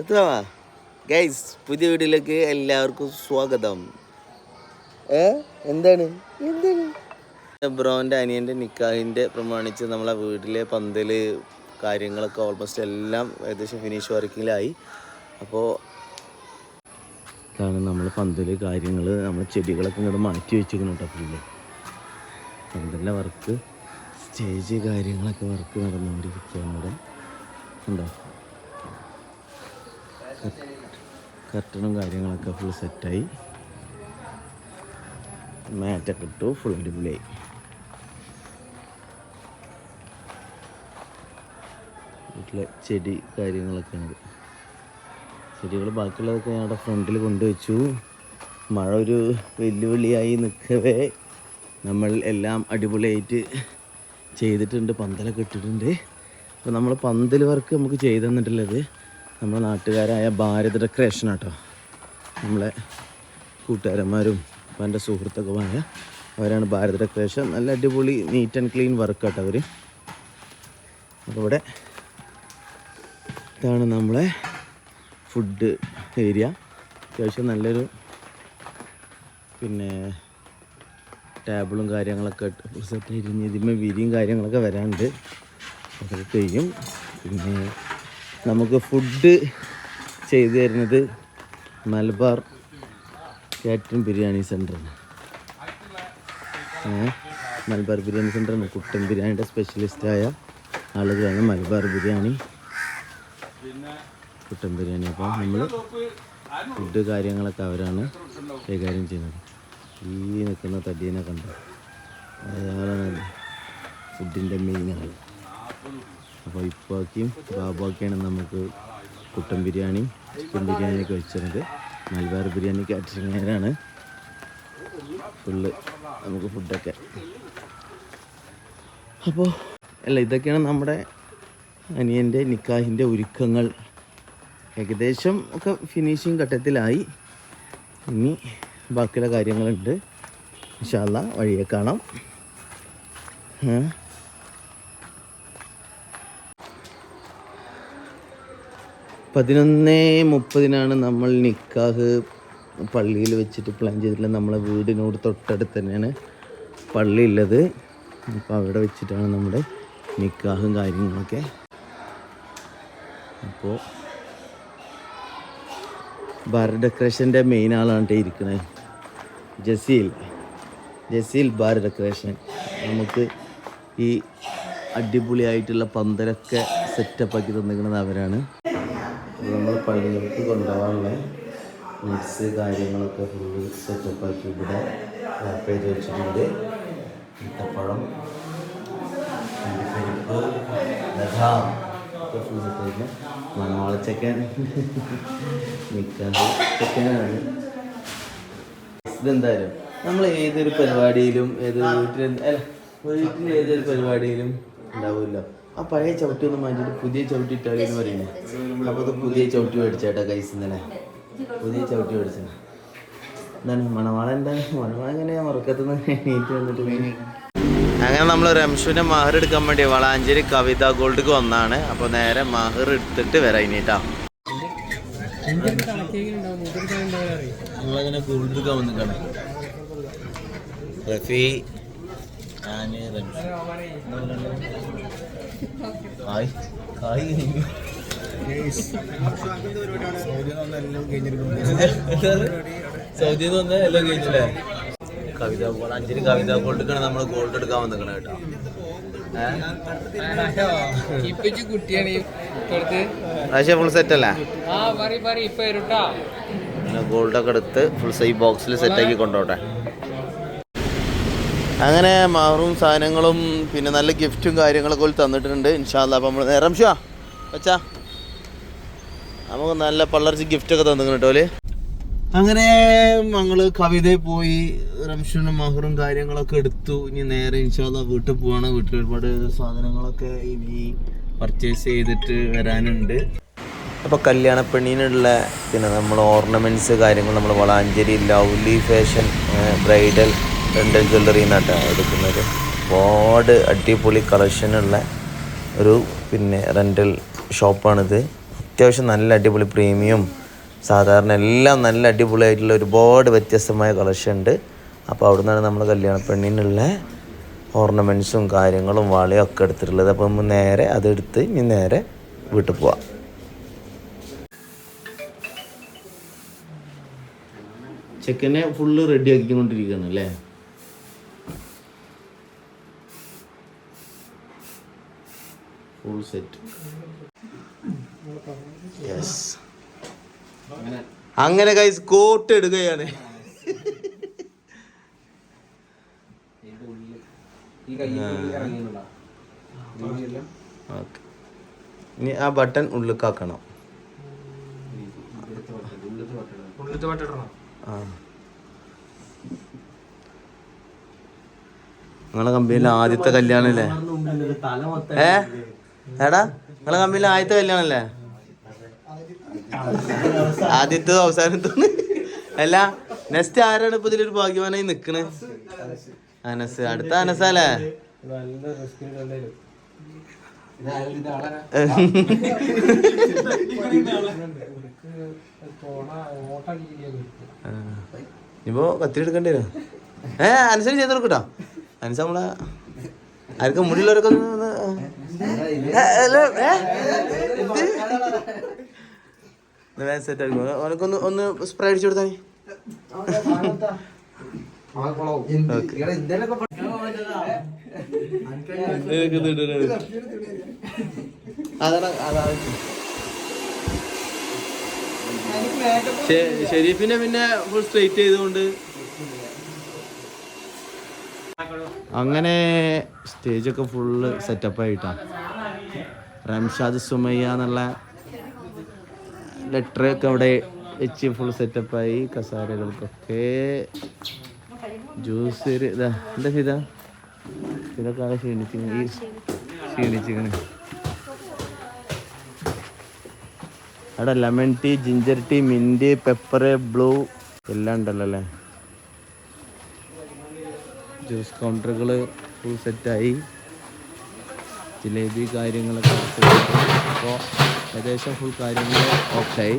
എത്തുവാ guys പുതിയ വീഡിയോയിലേക്ക് എല്ലാവർക്കും സ്വാഗതം. ഏ? എന്താണ്? എന്താണ്? ബ്രോന്റെ അനിയന്റെ നിക്കാഹിന്റെ പ്രമാണിച്ച് നമ്മളെ വീട്ടിലെ പന്തൽ കാര്യങ്ങളൊക്കെ ഓൾമോസ്റ്റ് എല്ലാം ഏകദേശം ഫിനിഷ് വർക്കിങ്ങിലായി അപ്പോൾ ഇതാണ് നമ്മൾ പന്തൽ കാര്യങ്ങൾ നമ്മൾ ചെടികളൊക്കെ ഇങ്ങോട്ട് മാറ്റി വെച്ചിരിക്കുന്നു കേട്ടോ പന്തലിന്റെ വർക്ക് സ്റ്റേജ് കാര്യങ്ങളൊക്കെ വർക്ക് നടന്നുകൊണ്ടിരിക്കുകയാണ് ഇവിടെ. ഉണ്ടോ കർട്ടനും കാര്യങ്ങളൊക്കെ ഫുൾ സെറ്റായി മാറ്റൊക്കെ ഇട്ടു ഫുൾ അടിപൊളിയായി. വീട്ടിലെ ചെടി കാര്യങ്ങളൊക്കെയാണ് ചെടികൾ ബാക്കിയുള്ളതൊക്കെ അവിടെ ഫ്രണ്ടിൽ കൊണ്ടുവച്ചു. മഴ ഒരു വെല്ലുവിളിയായി നിൽക്കവേ. നമ്മൾ എല്ലാം അടിപൊളിയായിട്ട് ചെയ്തിട്ടുണ്ട് പന്തലൊക്കെ ഇട്ടിട്ടുണ്ട്. അപ്പോൾ നമ്മൾ പന്തൽ വർക്ക് നമുക്ക് ചെയ്തു തന്നിട്ടുള്ളത് നമ്മുടെ നാട്ടുകാരായ ഭാരത് ഡെക്കറേഷൻ ആട്ടോ നമ്മളെ കൂട്ടുകാരന്മാരും എന്റെ സുഹൃത്തുക്കളുമായ അവരാണ് ഭാരത് ഡെക്കറേഷൻ നല്ല അടിപൊളി നീറ്റ് ആൻഡ് ക്ലീൻ വർക്ക് ആട്ടോ അവർ അപ്പോൾ ഇവിടെ ഇതാണ് നമ്മളെ ഫുഡ് ഏരിയ അത്യാവശ്യം നല്ലൊരു പിന്നെ ടേബിളും കാര്യങ്ങളൊക്കെ സെറ്റ് ഇരിഞ്ഞ് ഇതിന്മേൽ വിരിയും കാര്യങ്ങളൊക്കെ വരാനുണ്ട്. അതൊക്കെ ചെയ്യും. പിന്നെ നമുക്ക് ഫുഡ് ചെയ്തു തരുന്നത് മലബാർ കാറ്ററിംഗ് ബിരിയാണി സെന്ററാണ് മലബാർ ബിരിയാണി സെന്ററാണ് കുട്ടൻ ബിരിയാണിയുടെ സ്പെഷ്യലിസ്റ്റായ ആളുകളാണ് മലബാർ ബിരിയാണി. കുട്ടൻ ബിരിയാണി. അപ്പോൾ നമ്മൾ ഫുഡ് കാര്യങ്ങളൊക്കെ അവരാണ് കൈകാര്യം ചെയ്യുന്നത്. ഈ നിൽക്കുന്ന തടിയനെ കണ്ടോ? അയാളാണ് ഫുഡിന്റെ മെയിൻ ആൾ അപ്പോൾ ഇപ്പാക്കിയും ബാബാക്കിയാണ് നമുക്ക് കുട്ടൻ ബിരിയാണി ചിക്കൻ ബിരിയാണിയൊക്കെ വെച്ചിരുന്നത്. മലബാർ ബിരിയാണി കാറ്ററിങ്ങാരാണ് ഫുള്ള് നമുക്ക് ഫുഡൊക്കെ. അപ്പോൾ അല്ല ഇതൊക്കെയാണ് നമ്മുടെ അനിയന്റെ നിക്കാഹിന്റെ ഒരുക്കങ്ങൾ. ഏകദേശം ഒക്കെ ഫിനിഷിങ് ഘട്ടത്തിലായി. ഇനി ബാക്കിയുള്ള കാര്യങ്ങളുണ്ട്. ഇൻഷാല്ല വഴിയെ കാണാം. പതിനൊന്ന് മുപ്പതിനാണ് നമ്മൾ നിക്കാഹ് പള്ളിയിൽ വെച്ചിട്ട് പ്ലാൻ ചെയ്തിട്ടുള്ളത് നമ്മളെ വീടിനോട് തൊട്ടടുത്ത് തന്നെയാണ് പള്ളി ഉള്ളത് അപ്പോൾ അവിടെ വെച്ചിട്ടാണ് നമ്മുടെ നിക്കാഹും കാര്യങ്ങളൊക്കെ. അപ്പോൾ ബാർ ഡെക്കറേഷന്റെ മെയിൻ ആളാണ് ഇരിക്കുന്നത് ജസീൽ. Jaseel bar decoration. നമുക്ക് ഈ അടിപൊളിയായിട്ടുള്ള പന്തലൊക്കെ സെറ്റപ്പാക്കി തന്നിരിക്കുന്നത് അവരാണ്. നമ്മൾ പള്ളികൾക്ക് കൊണ്ടുപോകാനുള്ള മിക്സ് കാര്യങ്ങളൊക്കെ ഫുള്ള് സെറ്റപ്പാക്കി ഇവിടെ റാപ്പ് ചെയ്ത് വെച്ചിട്ടുണ്ട്. ഈത്തപ്പഴം പരിപ്പ് ഒക്കെ ഫുൾ സെറ്റ് മണവാള ചെക്കൻ നിൽക്കാതെ ചെക്കനാണ് ഇതെന്തായാലും നമ്മൾ ഏതൊരു പരിപാടിയിലും ഏതൊരു വീട്ടിൽ അല്ല വീട്ടിൽ ഏതൊരു പരിപാടിയിലും ഉണ്ടാവുമല്ലോ. ആ പഴയ ചവിട്ടി ഒന്ന് മാറ്റിയിട്ട് പുതിയ ചവിട്ടി ഇട്ടാളി എന്ന് പറയുന്നത് അപ്പോൾ അത് പുതിയ ചവിട്ടി മേടിച്ചേട്ടാ കൈസ് ഇന്നലെ. പുതിയ ചവിട്ടി മേടിച്ചത് എന്താണ് മണവാളന്റെ മണവാള എങ്ങനെയാ മറക്കത്തുനിന്ന് എണീറ്റ് വന്നിട്ട് അങ്ങനെ നമ്മൾ റംഷുവിനെ മഹർ എടുക്കാൻ വേണ്ടി വളാഞ്ചേരി കവിത ഗോൾഡിക്ക് വന്നാണ്. അപ്പോൾ നേരെ മഹർ എടുത്തിട്ട് വരാം ഇനിട്ടാ നമ്മളങ്ങനെ ഗോൾഡ് എടുക്കാൻ റഫി റംഷു ഹായ്. ഹായ്. വന്ന് എല്ലാം കഴിഞ്ഞില്ലേ? കവിത ഗോൾഡ് അഞ്ചിന് കവിത ഗോൾഡൊക്കെയാണ് നമ്മൾ ഗോൾഡ് എടുക്കാൻ വന്നിക്കണ കേട്ടോ. പ്രാവശ്യം ഫുൾ സെറ്റ് അല്ലേ? ഗോൾഡൊക്കെ എടുത്ത് ഫുൾ സൈ ബോക്സിൽ സെറ്റ് ആക്കി കൊണ്ടോട്ടെ. അങ്ങനെ മാറും സാധനങ്ങളും പിന്നെ നല്ല ഗിഫ്റ്റും കാര്യങ്ങളൊക്കെ ഒരു തന്നിട്ടുണ്ട് ഇൻഷാല്ല അപ്പം നമ്മൾ നേരം ഷാ വെച്ചാ. നമുക്ക് നല്ല പള്ളർച്ച് ഗിഫ്റ്റൊക്കെ തന്നു കേട്ടോ അങ്ങനെ ഞങ്ങൾ കവിതയിൽ പോയി റംഷനും മഹറും കാര്യങ്ങളൊക്കെ എടുത്തു. ഇനി നേരെ ഇൻഷാല്ല വീട്ടിൽ പോവാണ്. വീട്ടിൽ ഒരുപാട് സാധനങ്ങളൊക്കെ ഇനി പർച്ചേസ് ചെയ്തിട്ട് വരാനുണ്ട്. അപ്പോൾ കല്യാണ പെണ്ണിനുള്ള പിന്നെ നമ്മൾ ഓർണമെന്റ്സ് കാര്യങ്ങൾ നമ്മൾ Valanchery lovely fashion bridal rental jewellery എന്നാട്ടോ എടുക്കുന്നത്. ഒരുപാട് അടിപൊളി കളക്ഷനുള്ള ഒരു പിന്നെ റെന്റൽ ഷോപ്പാണിത് അത്യാവശ്യം നല്ല അടിപൊളി പ്രീമിയം സാധാരണ എല്ലാം നല്ല അടിപൊളിയായിട്ടുള്ള ഒരുപാട് വ്യത്യസ്തമായ കളക്ഷൻ ഉണ്ട്. അപ്പോൾ അവിടെ നിന്നാണ് നമ്മൾ കല്യാണ പെണ്ണിനുള്ള ഓർണമെന്റ്സും കാര്യങ്ങളും വളയും ഒക്കെ എടുത്തിട്ടുള്ളത്. അപ്പോൾ നമ്മൾ നേരെ അതെടുത്ത് ഇനി നേരെ വീട്ടിൽ പോവാം. ചെക്കനെ ഫുള്ള് റെഡി ആക്കിക്കൊണ്ടിരിക്കുകയാണ് അല്ലേ? ഫുൾ സെറ്റ് അങ്ങനെ കൈസ് കോട്ട് എടുക്കുകയാണ് ഇനി ആ ബട്ടൺ ഉള്ളിക്കാക്കണം. ആ. നിങ്ങളെ കമ്പനിയിലെ ആദ്യത്തെ കല്യാണല്ലേ? ഏ? എടാ നിങ്ങളെ കമ്പനിയിൽ ആദ്യത്തെ കല്യാണല്ലേ? ആദ്യത്തെ അവസാനത്തൊന്ന് അല്ല നെക്സ്റ്റ് ആരാണ് ഇപ്പൊ ഇതിലൊരു ഭാഗ്യവാനായി നിക്കണ്? അനസ്. അടുത്ത അനസല്ലേ ഇപ്പൊ കത്തിരി എടുക്കേണ്ടി ഏ അനുസരിച്ച് ചെയ്ത് കൊടുക്കട്ടോ അനുസ നമ്മളെ ആർക്കും മുടിയുള്ളവരൊക്കെ ഏ, എന്ത്? ഒന്ന് സ്പ്രേ അടിച്ചു കൊടുത്താ മതി. നിനക്ക് ഇത് ഇട്, ഇട്, ഇട്. അതാണ് അതാണ് ശെ- ഷെരീഫിനെ പിന്നെ ഫുൾ സ്ട്രെയിറ്റ് ചെയ്തുകൊണ്ട് അങ്ങനെ സ്റ്റേജൊക്കെ ഫുള്ള് സെറ്റപ്പ് ആയിട്ടാ റംഷാദ് സുമയ്യ എന്നുള്ള ലെറ്ററൊക്കെ അവിടെ വെച്ച് ഫുൾ സെറ്റപ്പായി കസാരകൾക്കൊക്കെ ജ്യൂസ് ഇതാ എന്താ ചെയ്ത? ഇതൊക്കെ ആകെ ക്ഷീണിച്ചു ഈ ക്ഷീണിച്ചിങ്ങനെ അവിടെ lemon tea ginger tea mint pepper blue എല്ലാം ഉണ്ടല്ലോ അല്ലേ? ജ്യൂസ് കൗണ്ടറുകൾ ഫുൾ സെറ്റായി ജിലേബി കാര്യങ്ങളൊക്കെ അപ്പോൾ ഏകദേശം ഫുൾ കാര്യങ്ങൾ ഓക്കെ ആയി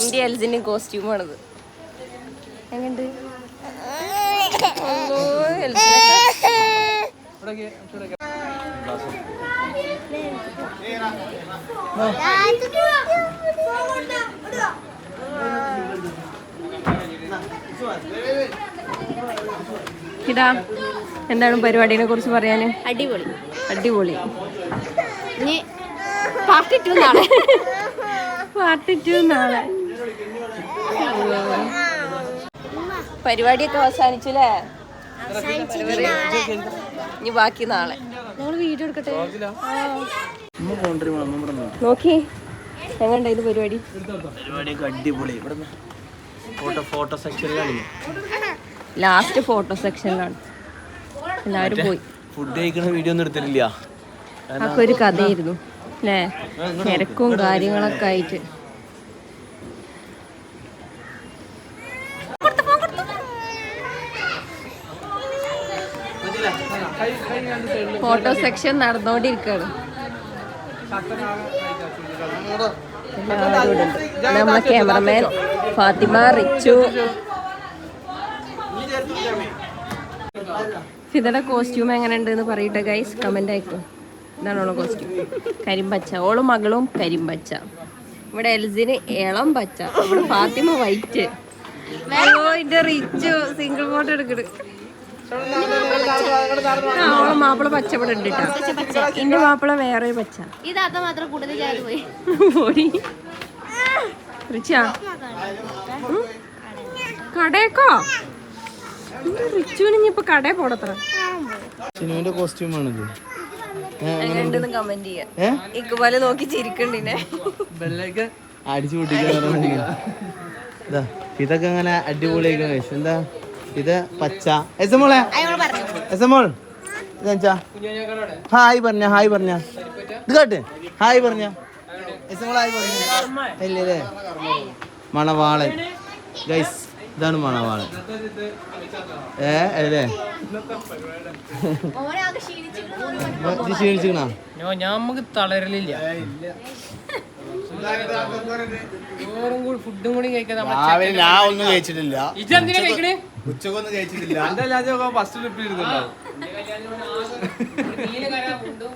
ഇന്ത്യ എൽസിന്റെ കോസ്റ്റ്യൂമാണത് എൽസിനൊക്കെ. ഇതാ എന്താണ് പരിപാടിനെ കുറിച്ച് പറയാന്? അടിപൊളി. അടിപൊളി. ഇനി പാർട്ടി ടു നാളെ. പാർട്ടി ടു നാളെ. പരിപാടിയൊക്കെ അവസാനിച്ചു അല്ലേ ഇനി ബാക്കി നാളെ. ഞങ്ങൾ വീഡിയോ എടുക്കട്ടെ? നോക്കി. എങ്ങണ്ട ഇത് പരിപാടി? പരിപാടിയൊക്കെ അടിപൊളി. ഇവിടെ ഫോട്ടോ ഫോട്ടോ സെക്ഷനിലാണ് ലാസ്റ്റ് ഫോട്ടോ സെക്ഷനിലാണ് എല്ലാവരും പോയി. ഫുഡ് കഴിക്കുന്ന വീഡിയോ ഒന്നും എടുത്തിട്ടില്ല. അതൊക്കെ ഒരു കഥയായിരുന്നു. അല്ലേ തിരക്കും കാര്യങ്ങളൊക്കെ ആയിട്ട്. ഫോട്ടോ സെക്ഷൻ നടന്നുകൊണ്ടിരിക്കുകയാണ്. നമ്മളെ ക്യാമറമാൻ ഫാത്തിമ റിച്ചു. ഫിദയുടെ കോസ്റ്റ്യൂം എങ്ങനെ ഉണ്ടെന്ന് പറയട്ടെ ഗൈസ് കമന്റ് അയക്കും ഇതാണ് ഓളെ കോസ്റ്റ്യൂം കരിമ്പച്ച. ഓളും മകളും കരിമ്പച്ച. ഇവിടെ എൽസിന് ഇളം പച്ച. ഇവിടെ Fathima white Richu. Single photo എടുക്കണ്. ആ, ഓളെ മാപ്പിള പച്ചപ്പട ഉണ്ട് കേട്ടോ എന്റെ മാപ്പിള വേറെ പച്ച. ഇതാത്ത മാത്രം കൂടുതൽ പോയി. റിച്ചാ. എന്റെ റിച്ചുവിന് ഇനിയിപ്പൊ പോടത്ര സിനിമന്റെ കോസ്റ്റ്യൂം ആണിത്. എങ്ങനെയുണ്ടെന്ന് കമന്റ് ചെയ്യാം. ഏ? ഇക്കുപോലെ നോക്കി ചിരിക്കണ്ടിനെ. അടിച്ചു പൊട്ടിക്കാൻ ഇതാ ഇതൊക്കെ അങ്ങനെ അടിപൊളിയായിരിക്കും. എന്താ? ഇത് പച്ച. എസമോളെ എസമോൾ ഹായ് പറഞ്ഞ. ഹായ് പറഞ്ഞ ഇത് കേട്ട്? ഹായ് പറഞ്ഞ. എസമോൾ ഹായ് പറഞ്ഞ. ഇല്ലേ മണവാളൻ. ഗൈസ് ഇതാണ് മണവാളൻ. ഏ അല്ലേ? ക്ഷീണിച്ചിക്കണോ തളരലില്ല. കൂടി ഫുഡും കൂടി കഴിക്കാൻ രാവിലെ ഞാൻ ഒന്നും കഴിച്ചിട്ടില്ല. ഇതെന്തിനാ കഴിക്കണേ? ഉച്ചക്കൊന്നും കഴിച്ചിട്ടില്ല. ഫസ്റ്റ് കര ഫുഡും